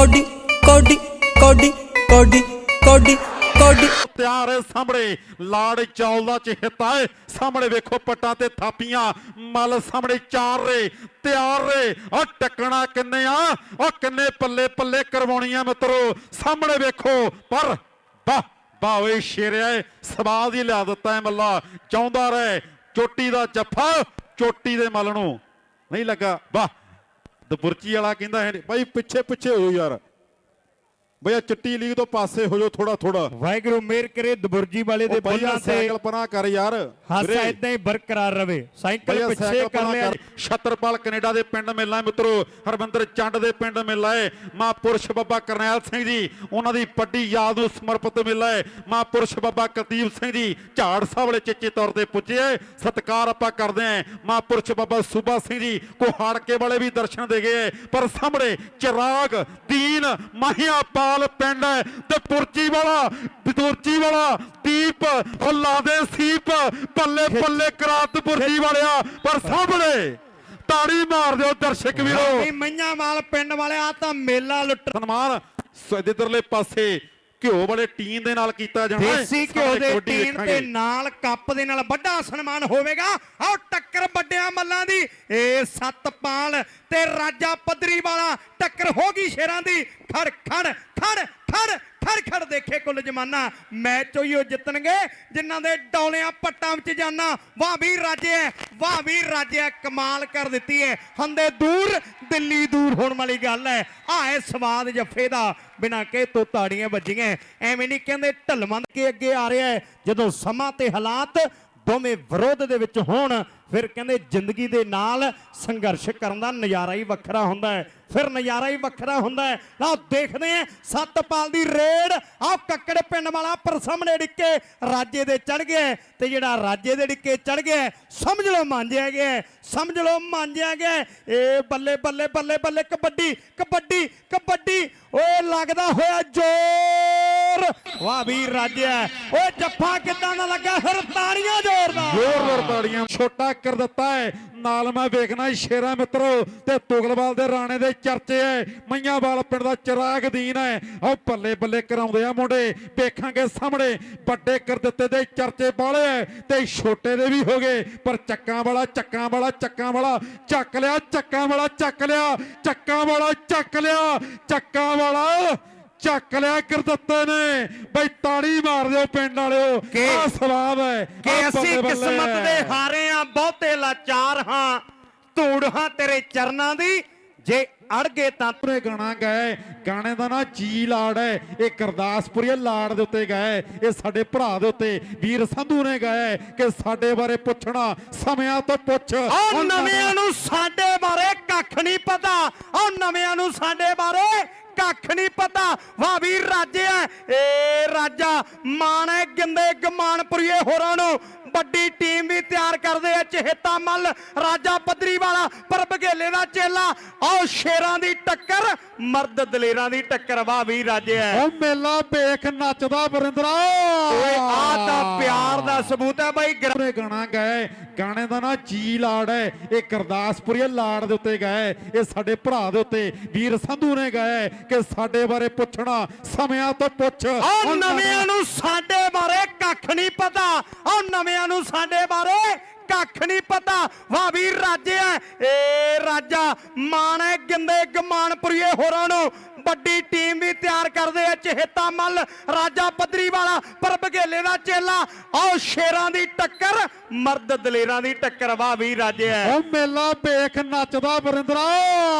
Cody ਕੋਡੀ ਕੋਡੀ ਕੋਡੀ ਕੋਡੀ ਕੋਡੀ। ਤਿਆਰ ਹੈ ਸਾਹਮਣੇ, ਲਾੜ ਚੌਲ ਦਾ ਚਿਹਤਾ ਹੈ। ਸਾਹਮਣੇ ਵੇਖੋ ਪੱਟਾਂ ਤੇ ਥਾਪੀਆਂ, ਮਲ ਸਾਹਮਣੇ ਚਾਰ ਰੇ ਤਿਆਰ ਰੇ ਉਹ ਟੱਕਣਾ ਕਿੰਨੇ ਆ? ਉਹ ਕਿੰਨੇ ਪੱਲੇ ਪੱਲੇ ਕਰਵਾਉਣੀਆਂ ਮਿੱਤਰੋ? ਸਾਹਮਣੇ ਵੇਖੋ, ਪਰ ਵਾਹ ਵਾਹ ਓਏ ਸ਼ੇਰਿਆ ਸਵਾਦ ਹੀ ਲਿਆ ਦਿੱਤਾ ਹੈ ਮੱਲਾ। ਚਾਹੁੰਦਾ ਰਹੇ, ਚੋਟੀ ਦਾ ਜੱਫਾ, ਚੋਟੀ ਦੇ ਮਲ ਨੂੰ। ਨਹੀਂ ਲੱਗਾ, ਵਾਹ। ਦਬੁਰਚੀ ਵਾਲਾ ਕਹਿੰਦਾ ਹੈ ਬਾਈ ਪਿੱਛੇ ਪਿੱਛੇ ਹੋ ਯਾਰ। ਬਈ ਆਹ ਚਿੱਟੀ ਲੀਗ ਤੋਂ ਪਾਸੇ ਹੋ ਜਾਓ ਥੋੜਾ ਥੋੜਾ ਵਾਹਿਗੁਰੂ ਮੇਰ ਕਰੇ ਦਬੁਰਜੀ ਵਾਲੇ ਦੇ ਬੋਲਾਂ ਤੇ। ਸਾਈਕਲ ਪਰਾਂ ਕਰ ਯਾਰ। ਹਾਸਾ ਵੀਰੇ, ਇਦਾਂ ਹੀ ਬਰਕਰਾਰ ਰਵੇ। ਸਾਈਕਲ ਪਿੱਛੇ ਸਾਈਕਲ ਕਰ ਪਰਾਂ ਲਿਆ। ਕਰ। ਛਤਰਪਾਲ ਕੈਨੇਡਾ ਦੇ ਪਿੰਡ ਮੇਲਾ ਮਿੱਤਰੋ। ਹਰਬੰਦਰ ਚੰਡ ਦੇ ਪਿੰਡ ਮੇਲਾ ਹੈ। ਮਹਾਂਪੁਰਸ਼ ਬਾਬਾ ਕਰਨੈਲ ਸਿੰਘ ਜੀ ਉਹਨਾਂ ਦੀ ਵੱਡੀ ਯਾਦ ਨੂੰ ਸਮਰਪਿਤ ਮੇਲਾ ਹੈ। ਮਹਾਂਪੁਰਸ਼ ਬਾਬਾ ਕੁਲਦੀਪ ਸਿੰਘ ਜੀ ਝਾੜ ਸਾਹਿਬ ਵਾਲੇ ਚੇਚੇ ਤੌਰ ਤੇ ਪੁੱਜੇ ਹੈ। ਸਤਿਕਾਰ ਆਪਾਂ ਕਰਦੇ ਹਾਂ। ਮਹਾਂਪੁਰਸ਼ ਬਾਬਾ ਸੂਬਾ ਸਿੰਘ ਜੀ ਕੋਹਾੜਕੇ ਵਾਲੇ ਵੀ ਦਰਸ਼ਨ ਦੇ ਗਏ ਹੈ। ਪਰ ਸਾਹਮਣੇ ਚਿਰਾਗ ਦੀਨ ਮਹਿਆਪਾਲ ਪਿੰਡ ਹੈ ਤੇ ਪੁਰਚੀ ਵਾਲਾ ਬਦੁਰਚੀ ਵਾਲਾ ਦੀਪ ਉਹ ਲਾਦੇ ਸੀਪ ਪੱਲੇ ਪੱਲੇ ਕਰਾਤ ਪੁਰਚੀ ਵਾਲਿਆ। ਪਰ ਸਾਹਮਣੇ ਤਾੜੀ ਮਾਰ ਦਿਓ ਦਰਸ਼ਕ ਵੀਰੋ। ਮਈਆਂ ਵਾਲ ਪਿੰਡ ਵਾਲੇ ਆ ਤਾਂ ਮੇਲਾ ਲੁੱਟ ਸਨਮਾਨ ਇਧਰਲੇ ਪਾਸੇ ਘਿਓ ਵਾਲੇ ਟੀਨ ਦੇ ਨਾਲ ਕੀਤਾ ਜਾਣਾ ਹੈ। ਦੇਸੀ ਘਿਓ ਦੇ ਟੀਨ। ਤੇ ਨਾਲ ਕੱਪ ਦੇ ਨਾਲ ਵੱਡਾ ਸਨਮਾਨ ਹੋਵੇਗਾ ਆਓ ਟੱਕਰ ਵੱਡਿਆਂ ਮੱਲਾਂ ਦੀ ਇਹ ਸਤਪਾਲ ਤੇ ਰਾਜਾ ਪੱਧਰੀ ਵਾਲਾ ਟੱਕਰ ਹੋ ਗਈ ਸ਼ੇਰਾਂ ਦੀ ਖੜ ਖੜ ਖੜ ਖੜ ਖੜ ਖੜ ਦੇਖੇ ਕੁੱਲ ਜਮਾਨਾ ਮੈਚ ਹੋਈ ਉਹ ਜਿੱਤਣਗੇ, ਜਿਨ੍ਹਾਂ ਦੇ ਡੌਲਿਆਂ ਪੱਟਾਂ ਵਿੱਚ ਜਾਨਾ। ਵਾਹ ਵੀ ਰਾਜੇ ਵਾਹ ਵੀ ਰਾਜੇ ਕਮਾਲ ਕਰ ਦਿੱਤੀ ਹੈ ਹੰਦੇ ਦੂਰ, ਦਿੱਲੀ ਦੂਰ ਹੋਣ ਵਾਲੀ ਗੱਲ ਹੈ ਆਏ ਸਵਾਦ ਜੱਫੇ ਦਾ, ਬਿਨਾਂ ਕਹੇ ਤੋਂ ਤਾੜੀਆਂ ਵੱਜੀਆਂ ਐਵੇਂ ਨਹੀਂ ਕਹਿੰਦੇ ਢਲਮੰਦ ਕੇ ਅੱਗੇ ਆ ਰਿਹਾ ਹੈ ਜਦੋਂ ਸਮਾਂ ਤੇ ਹਾਲਾਤ ਦੋਵੇਂ ਵਿਰੋਧ ਦੇ ਵਿੱਚ ਹੋਣ, ਫਿਰ ਕਹਿੰਦੇ ਜ਼ਿੰਦਗੀ ਦੇ ਨਾਲ ਸੰਘਰਸ਼ ਕਰਨ ਦਾ ਨਜ਼ਾਰਾ ਹੀ ਵੱਖਰਾ ਹੁੰਦਾ ਹੈ ਫਿਰ ਨਜ਼ਾਰਾ ਹੀ ਵੱਖਰਾ ਹੁੰਦਾ ਹੈ। ਲਓ ਦੇਖਦੇ ਆ ਸਤਪਾਲ ਦੀ ਰੇਡ, ਆਹ ਕੱਕੜ ਪਿੰਡ ਵਾਲਾ ਪਰ ਸਾਹਮਣੇ ਡਿੱਕੇ, ਰਾਜੇ ਦੇ ਚੜ ਗਿਆ ਤੇ ਜਿਹੜਾ ਰਾਜੇ ਦੇ ਡਿੱਕੇ ਚੜ ਗਿਆ ਸਮਝ ਲਓ ਮਾਂਜਿਆ ਗਿਆ ਸਮਝ ਲਓ ਮਾਂਜਿਆ ਗਿਆ ਇਹ ਬੱਲੇ ਬੱਲੇ ਬੱਲੇ ਬੱਲੇ ਕਬੱਡੀ ਕਬੱਡੀ ਕਬੱਡੀ ਓਏ ਲੱਗਦਾ ਹੋਇਆ ਜ਼ੋਰ। ਵਾਹ ਵੀ ਰਾਜਿਆ ਓਏ ਜੱਫਾ ਕਿੱਦਾਂ ਦਾ ਲੱਗਾ? ਫਿਰ ਤਾੜੀਆਂ ਜ਼ੋਰਦਾਰ ਜ਼ੋਰਦਾਰ ਤਾੜੀਆਂ ਛੋਟਾ ਕਰ ਦਿੱਤਾ ਹੈ ਨਾਲ ਮੈਂ ਵੇਖਣਾ ਸ਼ੇਰਾ ਮਿੱਤਰੋ ਤੇ ਤੁਗਲਵਾਲ ਦੇ ਰਾਣੇ ਦੇ ਚਰਚੇ ਹੈ ਮਈਆਂਵਾਲ ਪਿੰਡ ਦਾ ਚਿਰਾਗ ਦੀਨ ਹੈ ਉਹ ਬੱਲੇ ਬੱਲੇ ਕਰਾਉਂਦੇ ਆ ਮੁੰਡੇ। ਵੇਖਾਂਗੇ ਸਾਹਮਣੇ। ਵੱਡੇ ਕਰ ਦਿੱਤੇ ਦੇ ਚਰਚੇ ਬਾਲੇ ਹੈ ਤੇ ਛੋਟੇ ਦੇ ਵੀ ਹੋ ਗਏ। ਪਰ ਚੱਕਾਂ ਵਾਲਾ ਚੱਕਾਂ ਵਾਲਾ ਚੱਕਾਂ ਵਾਲਾ। ਚੱਕ ਲਿਆ, ਚੱਕਾਂ ਵਾਲਾ, ਚੱਕ ਲਿਆ। ਚੱਕਾਂ ਵਾਲਾ, ਚੱਕ ਲਿਆ। ਚੱਕਾਂ ਵਾਲਾ ਚੱਕ ਲਿਆ ਗੁਰਦੱਤੇ ਨੇ। ਬਈ ਤਾੜੀ ਮਾਰ ਦਿਓ ਪਿੰਡ ਵਾਲਿਓ। ਆ ਸਵਾਦ ਹੈ। ਕਿ ਅਸੀਂ। ਕਿਸਮਤ ਦੇ ਹਾਰੇ ਆ ਬਹੁਤੇ ਲਾਚਾਰ ਹਾਂ। ਧੂੜ ਹਾਂ ਤੇਰੇ ਚਰਨਾਂ ਦੀ। ਜੇ ਅੜ ਗਏ ਤਾਂ ਪੂਰੇ ਗਾਣਾ ਗਾਏ ਗਾਣੇ ਦਾ ਨਾਂ ਜੀ ਲਾੜ ਹੈ। ਇਹ ਗੁਰਦਾਸਪੁਰੀ ਲਾੜ ਦੇ ਉੱਤੇ ਗਾਏ ਇਹ ਸਾਡੇ ਭਰਾ ਦੇ ਉੱਤੇ ਵੀਰ ਸੰਧੂ ਨੇ ਗਾਏ ਕਿ ਸਾਡੇ ਬਾਰੇ ਪੁੱਛਣਾ ਸਮਿਆਂ ਤੋਂ ਪੁੱਛ। ਉਹ ਨਵਿਆਂ ਨੂੰ ਸਾਡੇ ਬਾਰੇ ਕੱਖ ਨਹੀਂ ਪਤਾ। ਉਹ ਨਵਿਆਂ ਨੂੰ ਸਾਡੇ ਬਾਰੇ ਕੱਖ ਨਹੀਂ ਪਤਾ। ਵਾਹ ਵੀਰ ਰਾਜੇ ਏ ਰਾਜਾ ਮਾਣ ਗਿੰਦੇ ਗਮਾਨਪੁਰੀਏ ਹੋਰਾਂ ਨੂੰ। ਵੱਡੀ ਟੀਮ ਵੀ ਤਿਆਰ ਕਰਦੇ ਆ ਚਹੇਤਾ ਮੱਲ। ਰਾਜਾ ਪੱਧਰੀ ਵਾਲਾ ਪਰ ਬਘੇਲੇ ਦਾ ਚੇਲਾ। ਆਓ ਸ਼ੇਰਾਂ ਦੀ ਟੱਕਰ ਮਰਦ ਦਲੇਰਾਂ ਦੀ ਟੱਕਰ। ਵਾਹ ਵੀਰ ਰਾਜੇ ਉਹ ਮੇਲਾ ਵੇਖ ਨੱਚਦਾ ਵਰਿੰਦਰਾ। ਓਏ ਆ ਤਾਂ ਪਿਆਰ ਦਾ ਸਬੂਤ ਹੈ ਬਾਈ ਗਰ- ਪੂਰੇ ਗਾਣਾ ਗਾਏ ਗਾਣੇ ਦਾ ਨਾਂ ਜੀ ਲਾੜ ਹੈ ਇਹ ਗੁਰਦਾਸਪੁਰੀ ਲਾੜ ਦੇ ਉੱਤੇ ਗਾਏ ਇਹ ਸਾਡੇ ਭਰਾ ਦੇ ਉੱਤੇ ਵੀਰ ਸੰਧੂ ਨੇ ਗਾਏ ਕਿ ਸਾਡੇ ਬਾਰੇ ਪੁੱਛਣਾ ਸਮਿਆਂ ਤੋਂ ਪੁੱਛ। ਉਹ ਨਵਿਆਂ ਨੂੰ ਸਾਡੇ ਬਾਰੇ ਕੱਖ ਨਹੀਂ ਪਤਾ ਉਹ ਨਵਿਆਂ ਨੂੰ ਸਾਡੇ ਬਾਰੇ ਕੱਖ ਨਹੀਂ ਪਤਾ। ਵਾਹ ਵੀਰ ਰਾਜੇ ਆ ਏ ਰਾਜਾ ਮਾਣ ਹੈ ਗਿੰਦੇ ਗਮਾਨਪੁਰੀਏ ਹੋਰਾਂ ਨੂੰ ਵੱਡੀ ਕਰਦੇ ਆ ਚਹੇਤਾ ਮੱਲ ਰਾਜਾ ਪੱਧਰੀ ਵਾਲਾ ਪਰ ਬਘੇਲੇ ਦਾ ਚੇਲਾ ਆਓ ਸ਼ੇਰਾਂ ਦੀ ਟੱਕਰ ਮਰਦ ਦਲੇਰਾਂ ਦੀ ਟੱਕਰ ਵਾਹ ਵੀਰ ਰਾਜੇ ਆ ਉਹ ਮੇਲਾ ਵੇਖ ਨੱਚਦਾ ਵਰਿੰਦਰਾ।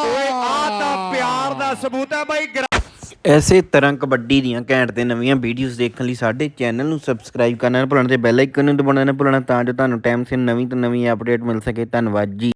ਓਏ ਆ ਤਾਂ ਪਿਆਰ ਦਾ ਸਬੂਤ ਹੈ ਬਾਈ ਐਸੇ ਤਰ੍ਹਾਂ ਕਬੱਡੀ ਦੀਆਂ ਘੈਂਟ ਤੇ ਨਵੀਆਂ ਵੀਡੀਓਜ਼ ਦੇਖਣ ਲਈ ਸਾਡੇ ਚੈਨਲ ਨੂੰ ਸਬਸਕ੍ਰਾਈਬ ਕਰਨਾ ਨਾ ਭੁੱਲਣਾ ਤੇ ਬੈਲ ਆਈਕਨ ਨੂੰ ਦਬਾਉਣਾ ਨਾ ਭੁੱਲਣਾ ਤਾਂ ਜੋ ਤੁਹਾਨੂੰ ਟਾਈਮ ਸਿਰ ਨਵੀਂ ਤੋਂ ਨਵੀਂ ਅਪਡੇਟ ਮਿਲ ਸਕੇ। ਧੰਨਵਾਦ ਜੀ।